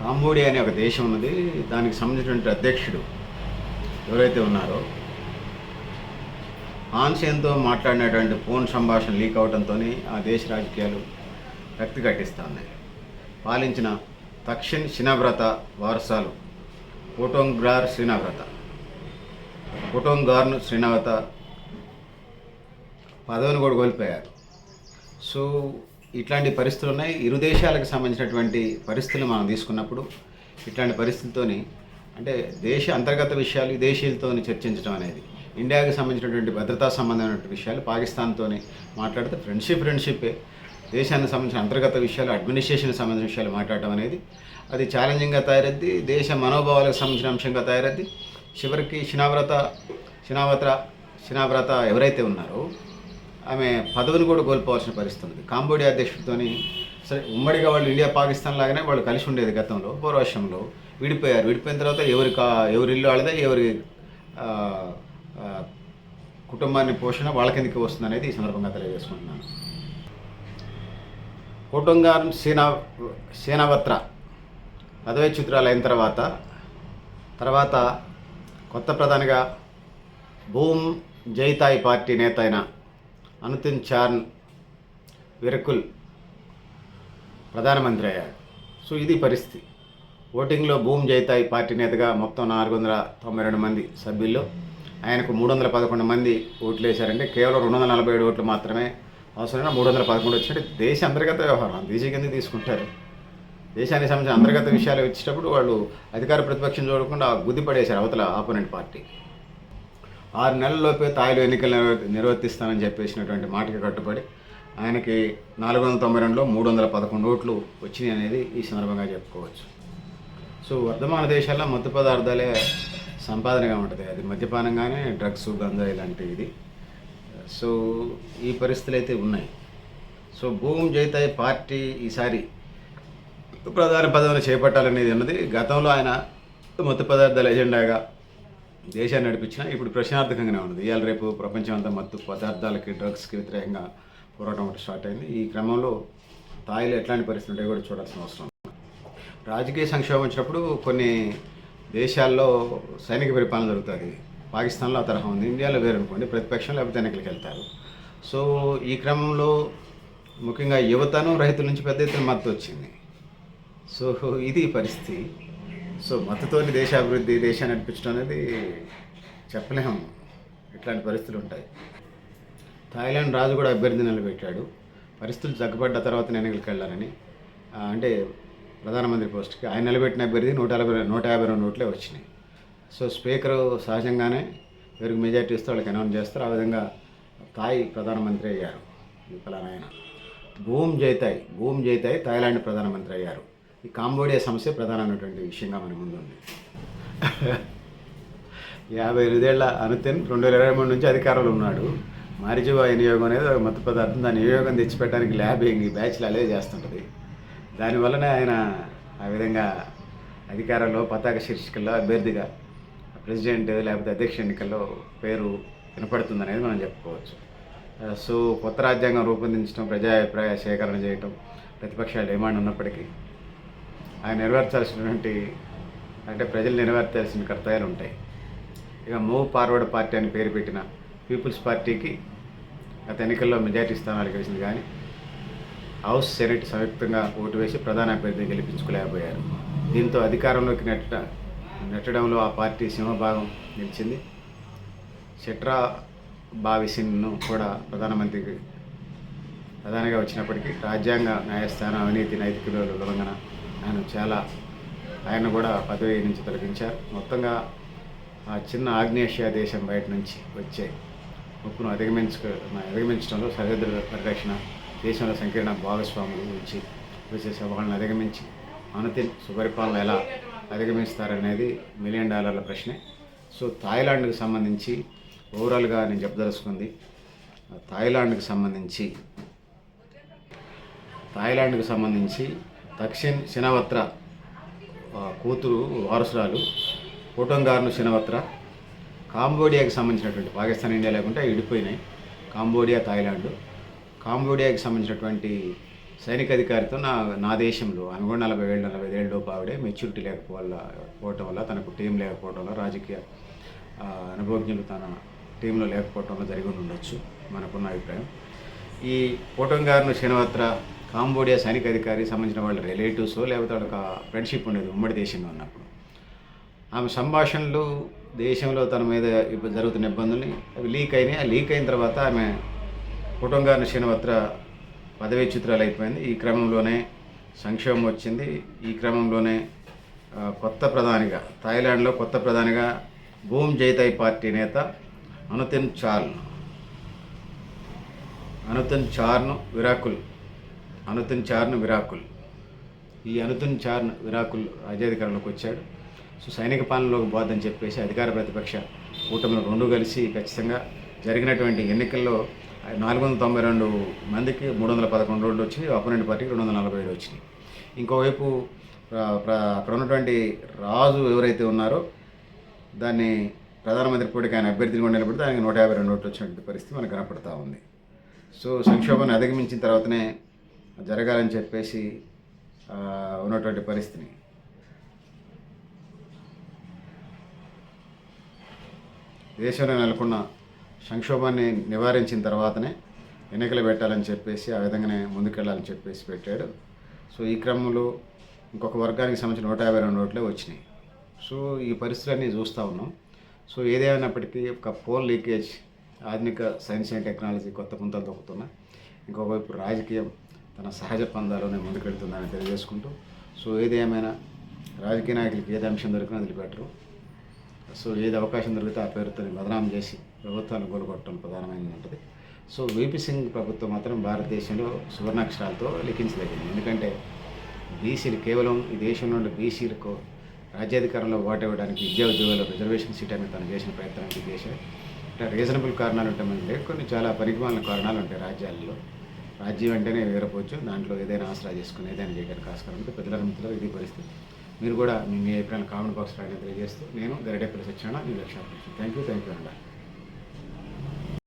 కాంబోడియా అనే ఒక దేశం ఉన్నది. దానికి సంబంధించినటువంటి అధ్యక్షుడు ఎవరైతే ఉన్నారో ఆన్సేన్తో మాట్లాడినటువంటి ఫోన్ సంభాషణ లీక్ అవడంతో ఆ దేశ రాజకీయాలు రక్తి కట్టిస్తూ ఉన్నాయి పాలించిన తక్షిణ్ శినవ్రత వారసాలు కోటోంగ్రార్ శ్రీనవ్రత కోటోంగార్ను శ్రీనవ్రత పదవిని కూడా కోల్పోయారు. సో ఇట్లాంటి పరిస్థితులు ఉన్నాయి. ఇరు దేశాలకు సంబంధించినటువంటి పరిస్థితులు మనం తీసుకున్నప్పుడు ఇట్లాంటి పరిస్థితులతోని అంటే దేశ అంతర్గత విషయాలు విదేశీయులతో చర్చించడం అనేది ఇండియాకి సంబంధించినటువంటి భద్రతా సంబంధమైనటువంటి విషయాలు పాకిస్తాన్తో మాట్లాడితే ఫ్రెండ్షిప్ ఫ్రెండ్షిప్పే దేశానికి సంబంధించిన అంతర్గత విషయాలు అడ్మినిస్ట్రేషన్కి సంబంధించిన విషయాలు మాట్లాడటం అనేది అది ఛాలెంజింగ్గా తయారద్ది దేశ మనోభావాలకు సంబంధించిన అంశంగా తయారద్ది చివరికి శినావ్రత శినావత్ర శినావ్రత ఎవరైతే ఉన్నారో ఆమె పదవిని కూడా కోల్పోవాల్సిన పరిస్థితి ఉంది. కాంబోడియా అధ్యక్షుడితోని సరే ఉమ్మడిగా వాళ్ళు ఇండియా పాకిస్తాన్ లాగానే వాళ్ళు కలిసి ఉండేది గతంలో పూర్వశంలో విడిపోయారు. విడిపోయిన తర్వాత ఎవరి కా ఎవరి ఇల్లు వాళ్ళదే ఎవరి కుటుంబాన్ని పోషణ వాళ్ళ కిందకి వస్తుంది అనేది ఈ సందర్భంగా తెలియజేసుకుంటున్నాను. కుటుంబం సేనా సేనావత్ర పదవి చిత్రాలు అయిన తర్వాత తర్వాత కొత్త ప్రధానిగా భూమ్ జైతాయి పార్టీ నేత అయిన అనుతిన్ చార్న్ విరకుల్ ప్రధానమంత్రి అయ్యాడు సో ఇది పరిస్థితి. ఓటింగ్లో భూమ్ జైతాయి పార్టీ నేతగా మొత్తం నాలుగు వందల తొంభై రెండు మంది సభ్యుల్లో ఆయనకు మూడు వందల పదకొండు మంది ఓట్లు వేశారంటే కేవలం రెండు వందల నలభై ఏడు ఓట్లు మాత్రమే అవసరమైన మూడు వందల పదకొండు వచ్చినట్టు దేశ అంతర్గత వ్యవహారం. దేశ కింద తీసుకుంటారు. దేశానికి సంబంధించిన అంతర్గత విషయాలు వచ్చేటప్పుడు వాళ్ళు అధికార ప్రతిపక్షం చూడకుండా గుద్దిపడేశారు అవతల ఆపోనెంట్ పార్టీ. ఆరు నెలల్లోపే తాయిలో ఎన్నికలు నిర్వర్తిస్తానని చెప్పేసినటువంటి మాటకి కట్టుబడి ఆయనకి నాలుగు వందల తొంభై రెండులో మూడు వందల పదకొండు ఓట్లు వచ్చినాయి అనేది ఈ సందర్భంగా చెప్పుకోవచ్చు. సో వర్ధమాన దేశాల్లో మత్తు పదార్థాలే సంపాదనగా ఉంటుంది. అది మద్యపానం కానీ డ్రగ్స్ గంజా ఇలాంటి ఇది సో ఈ పరిస్థితులు అయితే ఉన్నాయి. సో భూమి జైతాయ్ పార్టీ ఈసారి ప్రధాన పదవిని చేపట్టాలనేది ఉన్నది గతంలో ఆయన మత్తు పదార్థాల ఎజెండాగా దేశాన్ని నడిపించిన ఇప్పుడు ప్రశ్నార్థకంగానే ఉన్నది. ఇవాళ రేపు ప్రపంచం అంతా మత్తు పదార్థాలకి డ్రగ్స్కి వ్యతిరేకంగా పోరాటం ఒకటి స్టార్ట్ అయింది. ఈ క్రమంలో తాయిలు ఎట్లాంటి పరిస్థితులు ఉంటాయో కూడా చూడాల్సిన అవసరం రాజకీయ సంక్షోభం వచ్చినప్పుడు కొన్ని దేశాల్లో సైనిక పరిపాలన జరుగుతుంది. పాకిస్తాన్లో ఆ తరహా ఉంది. ఇండియాలో వేరనుకోండి. ప్రతిపక్షం లేకపోతే ఎన్నికలకు వెళ్తారు. సో ఈ క్రమంలో ముఖ్యంగా యువతను రైతుల నుంచి పెద్ద ఎత్తున మద్దతు వచ్చింది. సో ఇది పరిస్థితి. సో మతతోని దేశాభివృద్ధి దేశాన్ని నడిపించడం అనేది చెప్పలేము. ఇట్లాంటి పరిస్థితులు ఉంటాయి. థాయిలాండ్ రాజు కూడా అభ్యర్థి నిలబెట్టాడు. పరిస్థితులు తగ్గబడ్డ తర్వాత ఎన్నికలకు వెళ్ళాలని అంటే ప్రధానమంత్రి పోస్ట్కి ఆయన నిలబెట్టిన అభ్యర్థి నూట యాభై నూట యాభై రెండు ఓట్లే వచ్చినాయి. సో స్పీకర్ సహజంగానే ఎవరికి మెజార్టీ ఇస్తే వాళ్ళకి అనౌన్స్ చేస్తారు. ఆ విధంగా థాయ్ ప్రధానమంత్రి అయ్యారు. ఈ Bhumjaithai Bhumjaithai Thailand ప్రధానమంత్రి అయ్యారు. ఈ కాంబోడియా సమస్య ప్రధానమైనటువంటి విషయంగా మన ముందు ఉంది. యాభై ఎనిమిదేళ్ళ అనుతిన్ రెండు వేల ఇరవై మూడు నుంచి అధికారంలో ఉన్నాడు. మారిజువా వినియోగం అనేది ఒక మత్తు పదార్థం. దాని వినియోగం తెచ్చిపెట్టడానికి ల్యాబింగ్ ఈ బ్యాచ్లు అలే చేస్తుంటుంది. దానివల్లనే ఆయన ఆ విధంగా అధికారంలో పతాక శీర్షికల్లో అభ్యర్థిగా ప్రెసిడెంట్ లేకపోతే అధ్యక్ష ఎన్నికల్లో పేరు వినపడుతుంది అనేది మనం చెప్పుకోవచ్చు. సో కొత్త రాజ్యాంగం రూపొందించడం ప్రజాభిప్రాయ సేకరణ చేయటం ప్రతిపక్షాల డిమాండ్ ఉన్నప్పటికీ ఆయన నెరవేర్చాల్సినటువంటి అంటే ప్రజలు నెరవేర్చాల్సిన కర్తవ్యాలు ఉంటాయి. ఇక మూవ్ ఫార్వర్డ్ పార్టీ అని పేరు పెట్టిన పీపుల్స్ పార్టీకి గత ఎన్నికల్లో మెజార్టీ స్థానాలు గెలిచింది కానీ హౌస్ సెనెట్ సంయుక్తంగా ఓటు వేసి ప్రధాన అభ్యర్థి గెలిపించుకోలేకపోయారు. దీంతో అధికారంలోకి నెట్ట నెట్టడంలో ఆ పార్టీ సింహభాగం నిలిచింది. షట్రా బావిసిన్ను కూడా ప్రధానమంత్రికి ప్రధానిగా వచ్చినప్పటికీ రాజ్యాంగ న్యాయస్థానం అవినీతి నైతిక విలువల ఉల్లంఘన ఆయన చాలా ఆయన కూడా పదవి నుంచి తొలగించారు. మొత్తంగా ఆ చిన్న ఆగ్నేషియా దేశం బయట నుంచి వచ్చే ముప్పును అధిగమించుకు అధిగమించడంలో సరిహద్దుల పరిరక్షణ దేశంలో సంకీర్ణ భాగస్వాములు గురించి వచ్చే సవాళ్ళను అధిగమించి అనతిన్ సుపరిపాలన ఎలా అధిగమిస్తారనేది మిలియన్ డాలర్ల ప్రశ్నే. సో థాయిలాండ్కి సంబంధించి ఓవరాల్గా నేను చెప్పదలుచుకుంది థాయిలాండ్కి సంబంధించి థాయిలాండ్కి సంబంధించి దక్షిణ్ శినవత్ర కూతురు వారసురాలు కోటంగార్ను శినవత్ర కాంబోడియాకి సంబంధించినటువంటి పాకిస్తాన్ ఇండియా లేకుంటే విడిపోయినాయి కాంబోడియా థాయిలాండ్. కాంబోడియాకి సంబంధించినటువంటి సైనిక అధికారితో నా నా దేశంలో ఆమె కూడా నలభై ఏళ్ళు నలభై ఏళ్ళు లోపు ఆవిడే మెచ్యూరిటీ లేకపోవల్ల పోవటం వల్ల తనకు టీం లేకపోవడం వల్ల రాజకీయ అనుభవజ్ఞులు తన టీంలో లేకపోవటం వల్ల జరిగి ఉండొచ్చు మనకున్న అభిప్రాయం. ఈ పోటం శనవత్ర కాంబోడియా సైనిక అధికారి సంబంధించిన వాళ్ళ రిలేటివ్స్ లేకపోతే ఒక ఫ్రెండ్షిప్ ఉండేది ఉమ్మడి దేశంలో ఉన్నప్పుడు. ఆమె సంభాషణలు దేశంలో తన మీద ఇప్పుడు జరుగుతున్న ఇబ్బందుల్ని అవి లీక్ అయినాయి. ఆ లీక్ అయిన తర్వాత ఆమె కుటుంబాన్ని పదవీ పదవీచ్యుతురాలు అయిపోయింది. ఈ క్రమంలోనే సంక్షోభం వచ్చింది. ఈ క్రమంలోనే కొత్త ప్రధానిగా థాయిలాండ్లో కొత్త ప్రధానిగా భూమ్ జైతాయ్ పార్టీ నేత Anutin Charn Anutin Charnvirakul Anutin Charnvirakul. ఈ అనుతున్ చార్న్ విరాకుల్ రాజ్యాధికారంలోకి వచ్చాడు. సో సైనిక పాలనలోకి పోద్దని చెప్పేసి అధికార ప్రతిపక్ష కూటమిలో రెండు కలిసి ఖచ్చితంగా జరిగినటువంటి ఎన్నికల్లో నాలుగు వందల తొంభై రెండు మందికి మూడు వందల పదకొండు రోడ్లు వచ్చినాయి. అపోనెంట్ పార్టీకి రెండు వందల నలభై ఏడు వచ్చినాయి. ఇంకోవైపు అక్కడ ఉన్నటువంటి రాజు ఎవరైతే ఉన్నారో దాన్ని ప్రధానమంత్రి పోటీకి ఆయన అభ్యర్థిని కూడా నిలబడితే ఆయనకి నూట యాభై రెండు ఓట్లు వచ్చినటువంటి పరిస్థితి మనకు కనపడతా ఉంది. సో సంక్షోభాన్ని అధిగమించిన తర్వాతనే జరగాలని చెప్పేసి ఉన్నటువంటి పరిస్థితిని. దేశంలో నెలకొన్న సంక్షోభాన్ని నివారించిన తర్వాతనే ఎన్నికలు పెట్టాలని చెప్పేసి ఆ విధంగానే ముందుకెళ్ళాలని చెప్పేసి పెట్టాడు. సో ఈ క్రమంలో ఇంకొక వర్గానికి సంబంధించిన నూట యాభై రెండు ఓట్లే వచ్చినాయి. సో ఈ పరిస్థితులన్నీ చూస్తూ ఉన్నాం. సో ఏదేమైనప్పటికీ ఒక పోల్ లీకేజ్ ఆధునిక సైన్స్ అండ్ టెక్నాలజీ కొత్త పుంతలు తొక్కుతున్నా ఇంకొకవైపు రాజకీయం తన సహజ పందాలోనే ముందుకెళ్తుందని తెలియజేసుకుంటూ సో ఏదేమైనా రాజకీయ నాయకులకి ఏది అంశం దొరికినా వదిలిపెట్టరు. సో ఏది అవకాశం దొరికితే ఆ పేరుతో బదనాం చేసి ప్రభుత్వాన్ని గొలగొట్టడం ప్రధానమైనది ఉంటుంది సో వీపీ సింగ్ ప్రభుత్వం మాత్రం భారతదేశంలో సువర్ణాక్షరాలతో లిఖించదగింది ఎందుకంటే బీసీలు కేవలం ఈ దేశంలో ఉండే బీసీలకు రాజ్యాధికారంలో ఓటు ఇవ్వడానికి విద్యా ఉద్యోగాల రిజర్వేషన్ సీట్ అనేది తను చేసిన ప్రయత్నానికి చేశారు ఇట్లా రీజనబుల్ కారణాలు ఉంటాయి. మనకి కొన్ని చాలా పరిమాణ కారణాలు ఉంటాయి రాజ్యాల్లో. రాజ్యం వెంటనే వేరపోవచ్చు. దాంట్లో ఏదైనా ఆసరా చేసుకుని ఏదైనా చేయడానికి ఆస్కారం ఉంటుంది పెద్దల మిత్రులు ఇది పరిస్థితి. మీరు కూడా మీ అభిప్రాయాలు కామెంట్ బాక్స్ రాయడం తెలియజేస్తూ నేను గరిడెక్కల సత్యాన మీ లక్ష్యం థ్యాంక్ యూ థ్యాంక్ యూ అండి.